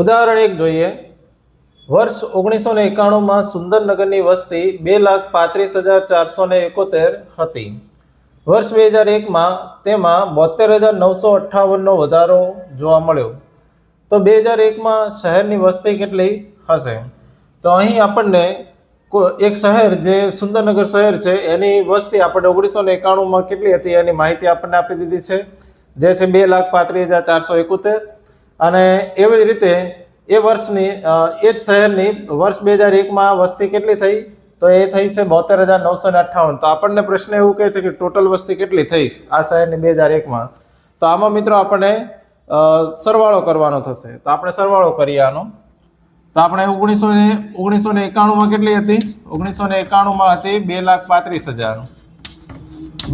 ઉદાહરણ એક જોઈએ. વર્ષ ઓગણીસો ને એકાણુંમાં સુંદરનગરની વસ્તી બે લાખ પાંત્રીસ હજાર ચારસો ને એકોતેર હતી. વર્ષ બે હજાર એકમાં તેમાં બોતેર હજાર નવસો અઠ્ઠાવનનો વધારો જોવા મળ્યો. તો બે હજાર એકમાં શહેરની વસ્તી કેટલી હશે? તો અહીં આપણને એક શહેર જે સુંદરનગર શહેર છે, એની વસ્તી આપણે ઓગણીસો ને એકાણુંમાં કેટલી હતી એની માહિતી આપણને આપી દીધી છે. જે છે બે લાખ પાંત્રીસ હજાર ચારસો એકોતેર. અને એવી રીતે એ વર્ષની એ જ શહેરની વર્ષ બે હજાર એકમાં વસ્તી કેટલી થઈ? તો એ થઈ છે બોતેર હજાર નવસો ને અઠ્ઠાવન. તો આપણને પ્રશ્ન એવું કહે છે કે ટોટલ વસ્તી કેટલી થઈ આ શહેરની બે હજાર એકમાં? તો આમાં મિત્રો આપણને સરવાળો કરવાનો થશે. તો આપણે સરવાળો કરીએ આનો. તો આપણે ઓગણીસો ને ઓગણીસો ને એકાણુંમાં કેટલી હતી? ઓગણીસો ને એકાણુંમાં હતી બે લાખ પાંત્રીસ હજાર.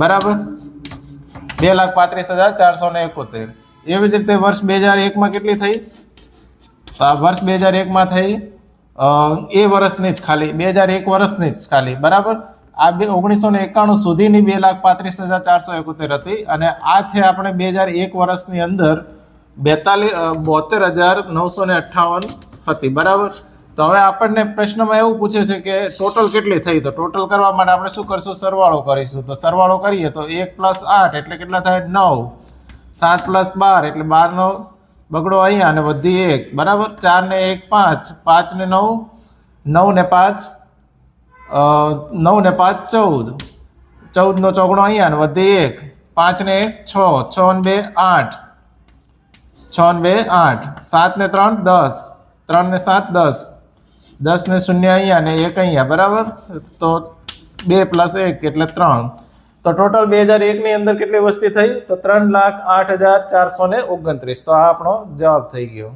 બરાબર? બે લાખ પાંત્રીસ હજાર ચારસો ને એકોતેર. એવી જ રીતે વર્ષ બે હજાર એકમાં કેટલી થઈ? તો આ વર્ષ બે હજાર એકમાં થઈ એ વર્ષની જ ખાલી, બે હજાર એક વર્ષની જ ખાલી, બરાબર? આ બે ઓગણીસો ને એકાણું સુધીની બે લાખ પાંત્રીસ હજાર ચારસો એકોતેર હતી અને આ છે આપણે બે હજાર એક વર્ષની અંદર બેતાલીસ બોતેર હજાર નવસો ને અઠ્ઠાવન હતી, બરાબર? તો હવે આપણને પ્રશ્નમાં એવું પૂછે છે કે ટોટલ કેટલી થઈ? તો ટોટલ કરવા માટે આપણે શું કરશું? સરવાળો કરીશું. તો સરવાળો કરીએ તો એક પ્લસ આઠ એટલે કેટલા થાય? નવ. સાત પ્લસ બાર એટલે બારનો બગડો અહીંયા અને વધી એક. બરાબર? ચાર ને એક પાંચ. પાંચ ને નવ. નવ ને પાંચ. નવ ને પાંચ ચૌદ. ચૌદનો ચોગડો અહીંયા ને વધી એક. પાંચ ને એક, છ. છ ને બે, આઠ. છ ને બે, આઠ. સાત ને ત્રણ, દસ. ત્રણ ને સાત, દસ. દસ ને શૂન્ય અહીંયા ને એક અહીંયા. બરાબર? તો બે પ્લસ એક એટલે ત્રણ. તો ટોટલ બે હજાર એકની અંદર કેટલી વસ્તી થઈ? તો ત્રણ લાખ આઠ હજાર ચારસો ને ઓગણત્રીસ. તો આ આપણો જવાબ થઈ ગયો.